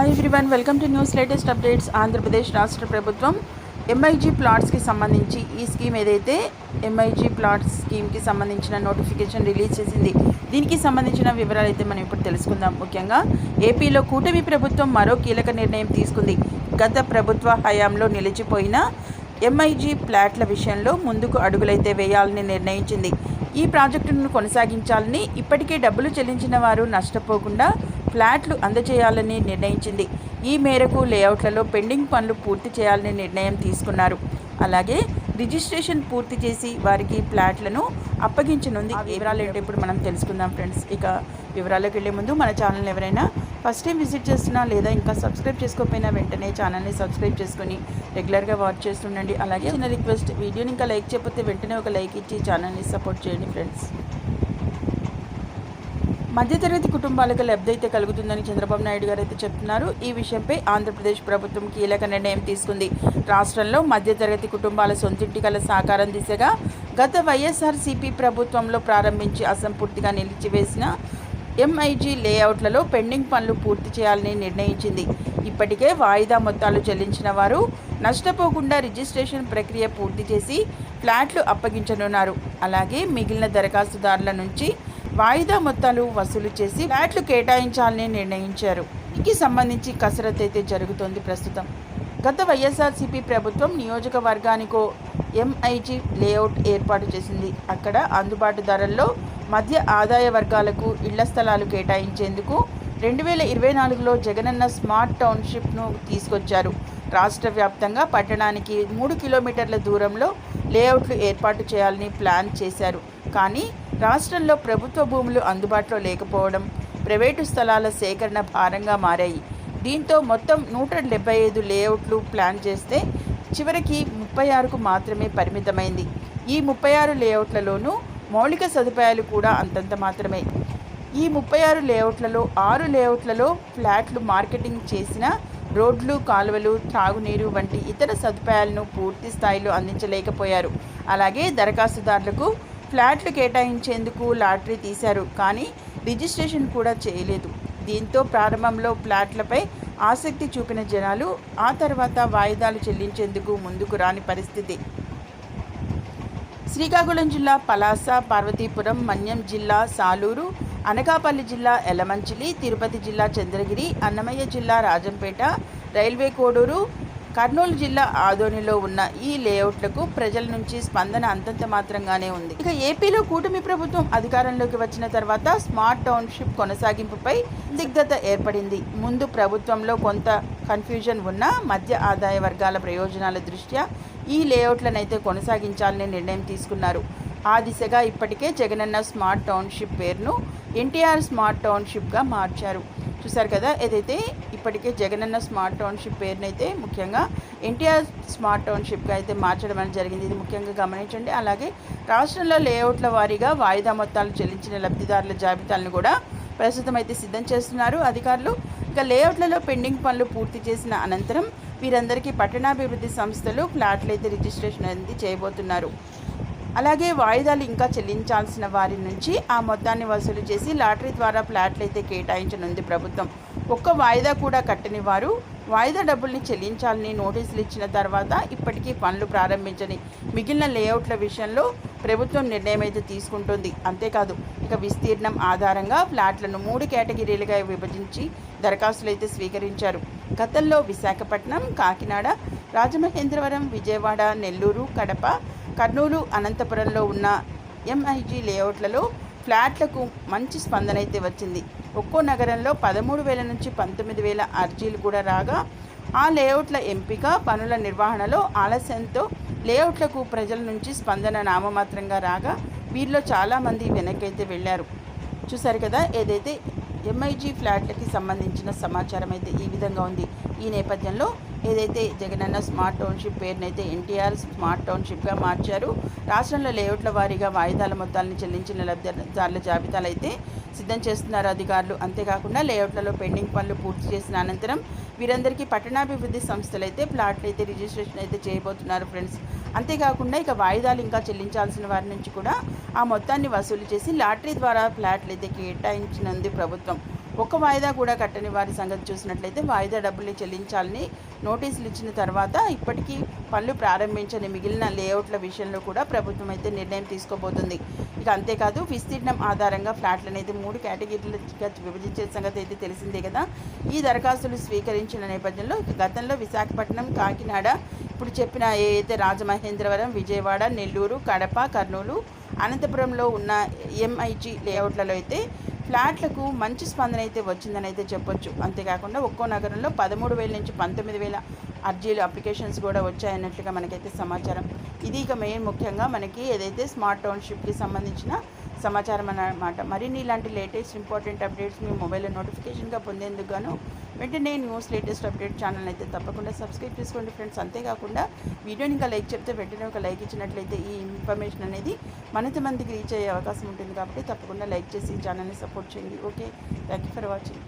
Hi everyone welcome to news latest updates Andhra Pradesh రాష్ట్ర ప్రభుత్వం MIG ప్లాట్స్కి సంబంధించి ఈ స్కీమ్ ఏదైతే ఎంఐజీ ప్లాట్స్ స్కీమ్కి సంబంధించిన నోటిఫికేషన్ రిలీజ్ చేసింది దీనికి సంబంధించిన వివరాలు అయితే మనం ఇప్పుడు తెలుసుకుందాం. ముఖ్యంగా ఏపీలో కూటమి ప్రభుత్వం మరో కీలక నిర్ణయం తీసుకుంది. గత ప్రభుత్వ హయాంలో నిలిచిపోయిన ఎంఐజీ ప్లాట్ల విషయంలో ముందుకు అడుగులైతే వేయాలని నిర్ణయించింది. ఈ ప్రాజెక్టును కొనసాగించాలని ఇప్పటికే డబ్బులు చెల్లించిన వారు నష్టపోకుండా ఫ్లాట్లు అందజేయాలని నిర్ణయించింది. ఈ మేరకు లేఅవుట్లలో పెండింగ్ పనులు పూర్తి చేయాలని నిర్ణయం తీసుకున్నారు. అలాగే రిజిస్ట్రేషన్ పూర్తి చేసి వారికి ఫ్లాట్లను అప్పగించనుంది. వివరాలు ఏంటో ఇప్పుడు మనం తెలుసుకుందాం ఫ్రెండ్స్. ఇక వివరాల్లోకి వెళ్ళే ముందు మన ఛానల్ ఎవరైనా ఫస్ట్ టైం విజిట్ చేస్తున్నా లేదా ఇంకా సబ్స్క్రైబ్ చేసుకోకపోయినా వెంటనే ఛానల్ని సబ్స్క్రైబ్ చేసుకొని రెగ్యులర్గా వాచ్ చేస్తుండండి. అలాగే చిన్న రిక్వెస్ట్ వీడియోని ఇంకా లైక్ చేయకపోతే వెంటనే ఒక లైక్ ఇచ్చి ఛానల్ని సపోర్ట్ చేయండి ఫ్రెండ్స్. మధ్యతరగతి కుటుంబాలకు లబ్ధి అయితే కలుగుతుందని చంద్రబాబు నాయుడు గారు అయితే చెప్తున్నారు. ఈ విషయంపై ఆంధ్రప్రదేశ్ ప్రభుత్వం కీలక నిర్ణయం తీసుకుంది. రాష్ట్రంలో మధ్యతరగతి కుటుంబాల సొంతింటి కల సాకారం దిశగా గత వైఎస్ఆర్సీపీ ప్రభుత్వంలో ప్రారంభించి అసంపూర్తిగా నిలిచివేసిన ఎంఐజీ లేఅవుట్లలో పెండింగ్ పనులు పూర్తి చేయాలని నిర్ణయించింది. ఇప్పటికే వాయిదా మొత్తాలు చెల్లించిన వారు నష్టపోకుండా రిజిస్ట్రేషన్ ప్రక్రియ పూర్తి చేసి ఫ్లాట్లు అప్పగించనున్నారు. అలాగే మిగిలిన దరఖాస్తుదారుల నుంచి వాయిదా మొత్తాలు వసూలు చేసి ఫ్లాట్లు కేటాయించాలని నిర్ణయించారు. దీనికి సంబంధించి కసరత్ అయితే జరుగుతోంది ప్రస్తుతం. గత వైఎస్ఆర్సీపీ ప్రభుత్వం నియోజకవర్గానికో ఎంఐజీ లేఅవుట్ ఏర్పాటు చేసింది. అక్కడ అందుబాటు ధరల్లో మధ్య ఆదాయ వర్గాలకు ఇళ్ళ స్థలాలు కేటాయించేందుకు రెండు వేల ఇరవై నాలుగులో జగనన్న స్మార్ట్ టౌన్షిప్ను తీసుకొచ్చారు. రాష్ట్ర వ్యాప్తంగా పట్టణానికి మూడు కిలోమీటర్ల దూరంలో లేఅవుట్లు ఏర్పాటు చేయాలని ప్లాన్ చేశారు. కానీ రాష్ట్రంలో ప్రభుత్వ భూములు అందుబాటులో లేకపోవడం ప్రైవేటు స్థలాల సేకరణ భారంగా మారాయి. దీంతో మొత్తం నూట డెబ్బై ఐదు లేఅవుట్లు ప్లాన్ చేస్తే చివరికి ముప్పై ఆరుకు మాత్రమే పరిమితమైంది. ఈ ముప్పై ఆరు లేఅవుట్లలోనూ మౌలిక సదుపాయాలు కూడా అంతంత మాత్రమే. ఈ ముప్పై ఆరు లేఅవుట్లలో ఆరు లేఅవుట్లలో ఫ్లాట్లు మార్కెటింగ్ చేసిన రోడ్లు కాలువలు త్రాగునీరు వంటి ఇతర సదుపాయాలను పూర్తి స్థాయిలో అందించలేకపోయారు. అలాగే దరఖాస్తుదారులకు ఫ్లాట్లు కేటాయించేందుకు లాటరీ తీశారు కానీ రిజిస్ట్రేషన్ కూడా చేయలేదు. దీంతో ప్రారంభంలో ఫ్లాట్లపై ఆసక్తి చూపిన జనాలు ఆ తర్వాత వాయిదాలు చెల్లించేందుకు ముందుకు రాని పరిస్థితి. శ్రీకాకుళం జిల్లా పలాస పార్వతీపురం మన్యం జిల్లా సాలూరు అనకాపల్లి జిల్లా ఎలమంచిలి తిరుపతి జిల్లా చంద్రగిరి అన్నమయ్య జిల్లా రాజంపేట రైల్వే కోడూరు కర్నూలు జిల్లా ఆదోనిలో ఉన్న ఈ లేఅవుట్లకు ప్రజల నుంచి స్పందన అంతంత మాత్రంగానే ఉంది. ఇక ఏపీలో కూటమి ప్రభుత్వం అధికారంలోకి వచ్చిన తర్వాత స్మార్ట్ టౌన్షిప్ కొనసాగింపుపై దిగ్ధత ఏర్పడింది. ముందు ప్రభుత్వంలో కొంత కన్ఫ్యూజన్ ఉన్న మధ్య ఆదాయ వర్గాల ప్రయోజనాల దృష్ట్యా ఈ లేఅవుట్లనైతే కొనసాగించాలని నిర్ణయం తీసుకున్నారు. ఆ దిశగా ఇప్పటికే జగనన్న స్మార్ట్ టౌన్షిప్ పేరును ఎన్టీఆర్ స్మార్ట్ టౌన్షిప్గా మార్చారు. చూసారు కదా ఏదైతే ఇప్పటికే జగనన్న స్మార్ట్ టౌన్షిప్ పేరునైతే ముఖ్యంగా ఎన్టీఆర్ స్మార్ట్ టౌన్షిప్గా అయితే మార్చడం అనేది జరిగింది. ఇది ముఖ్యంగా గమనించండి. అలాగే రాష్ట్రంలో లేఅవుట్ల వారీగా వాయిదా మొత్తాలు చెల్లించిన లబ్ధిదారుల జాబితాలను కూడా ప్రస్తుతం అయితే సిద్ధం చేస్తున్నారు. అధికారులు ఇక లేఅవుట్లలో పెండింగ్ పనులు పూర్తి చేసిన అనంతరం వీరందరికీ పట్టణాభివృద్ధి సంస్థలు ఫ్లాట్లు అయితే రిజిస్ట్రేషన్ అనేది చేయబోతున్నారు. అలాగే వాయిదాలు ఇంకా చెల్లించాల్సిన వారి నుంచి ఆ మొత్తాన్ని వసూలు చేసి లాటరీ ద్వారా ఫ్లాట్లు అయితే కేటాయించనుంది ప్రభుత్వం. ఒక్క వాయిదా కూడా కట్టని వారు వాయిదా డబ్బుల్ని చెల్లించాలని నోటీసులు ఇచ్చిన తర్వాత ఇప్పటికీ పనులు ప్రారంభించని మిగిలిన లేఅవుట్ల విషయంలో ప్రభుత్వం నిర్ణయం అయితే తీసుకుంటుంది. అంతేకాదు ఇక విస్తీర్ణం ఆధారంగా ఫ్లాట్లను మూడు కేటగిరీలుగా విభజించి దరఖాస్తులు అయితే స్వీకరించారు. గతంలో విశాఖపట్నం కాకినాడ రాజమహేంద్రవరం విజయవాడ నెల్లూరు కడప కర్నూలు అనంతపురంలో ఉన్న ఎంఐజీ లేఅవుట్లలో ఫ్లాట్లకు మంచి స్పందన అయితే వచ్చింది. ఒక్కో నగరంలో పదమూడు వేల నుంచి పంతొమ్మిది వేల అర్జీలు కూడా రాగా ఆ లేఅవుట్ల ఎంపిక పనుల నిర్వహణలో ఆలస్యంతో లేఅవుట్లకు ప్రజల నుంచి స్పందన నామమాత్రంగా రాగా వీరిలో చాలామంది వెనకైతే వెళ్ళారు. చూసారు కదా ఏదైతే ఎంఐజీ ఫ్లాట్లకి సంబంధించిన సమాచారం అయితే ఈ విధంగా ఉంది. ఈ నేపథ్యంలో ఏదైతే జగనన్న స్మార్ట్ టౌన్షిప్ పేరునైతే ఎన్టీఆర్ స్మార్ట్ టౌన్షిప్గా మార్చారు రాష్ట్రంలో లేఅవుట్ల వారీగా వాయిదాల మొత్తాలను చెల్లించిన లబ్ధిదారుల జాబితాలు అయితే సిద్ధం చేస్తున్నారు అధికారులు. అంతేకాకుండా లేఅవుట్లలో పెండింగ్ పనులు పూర్తి చేసిన అనంతరం వీరందరికీ పట్టణాభివృద్ధి సంస్థలు అయితే ప్లాట్లు అయితే రిజిస్ట్రేషన్ అయితే చేయబోతున్నారు ఫ్రెండ్స్. అంతేకాకుండా ఇక వాయిదాలు ఇంకా చెల్లించాల్సిన వారి నుంచి కూడా ఆ మొత్తాన్ని వసూలు చేసి లాటరీ ద్వారా ఫ్లాట్లు అయితే కేటాయించినంది ప్రభుత్వం. ఒక్క వాయిదా కూడా కట్టని వారి సంగతి చూసినట్లయితే వాయిదా డబ్బులు చెల్లించాలని నోటీసులు ఇచ్చిన తర్వాత ఇప్పటికీ పనులు ప్రారంభించని మిగిలిన లేఅవుట్ల విషయంలో కూడా ప్రభుత్వం అయితే నిర్ణయం తీసుకోబోతుంది. ఇక అంతేకాదు విస్తీర్ణం ఆధారంగా ఫ్లాట్లు అనేది మూడు కేటగిరీలుగా విభజించే సంగతి అయితే తెలిసిందే కదా. ఈ దరఖాస్తులు స్వీకరించిన నేపథ్యంలో గతంలో విశాఖపట్నం కాకినాడ ఇప్పుడు చెప్పిన ఏదైతే రాజమహేంద్రవరం విజయవాడ నెల్లూరు కడప కర్నూలు అనంతపురంలో ఉన్న ఎంఐజీ లేఅవుట్లలో అయితే ఫ్లాట్లకు మంచి స్పందన అయితే వచ్చిందని అయితే చెప్పొచ్చు. అంతేకాకుండా ఒక్కో నగరంలో పదమూడు వేల నుంచి పంతొమ్మిది వేల అర్జీలు అప్లికేషన్స్ కూడా వచ్చాయన్నట్లుగా మనకైతే సమాచారం. ఇది ఇక మెయిన్ ముఖ్యంగా మనకి ఏదైతే స్మార్ట్ టౌన్షిప్కి సంబంధించిన సమాచారం అన్నమాట. మరిన్ని ఇలాంటి లేటెస్ట్ ఇంపార్టెంట్ అప్డేట్స్ మీ మొబైల్లో నోటిఫికేషన్గా పొందేందుకు గాను వెంటనే న్యూస్ లేటెస్ట్ అప్డేట్ ఛానల్ అయితే తప్పకుండా సబ్స్క్రైబ్ చేసుకోండి ఫ్రెండ్స్. అంతేకాకుండా వీడియోని ఇంకా లైక్ చెప్తే వెంటనే ఒక లైక్ ఇచ్చినట్లయితే ఈ ఇన్ఫర్మేషన్ అనేది మనంత మందికి రీచ్ అయ్యే అవకాశం ఉంటుంది కాబట్టి తప్పకుండా లైక్ చేసి ఈ ఛానల్ని సపోర్ట్ చేయండి. Okay. Thank you for watching.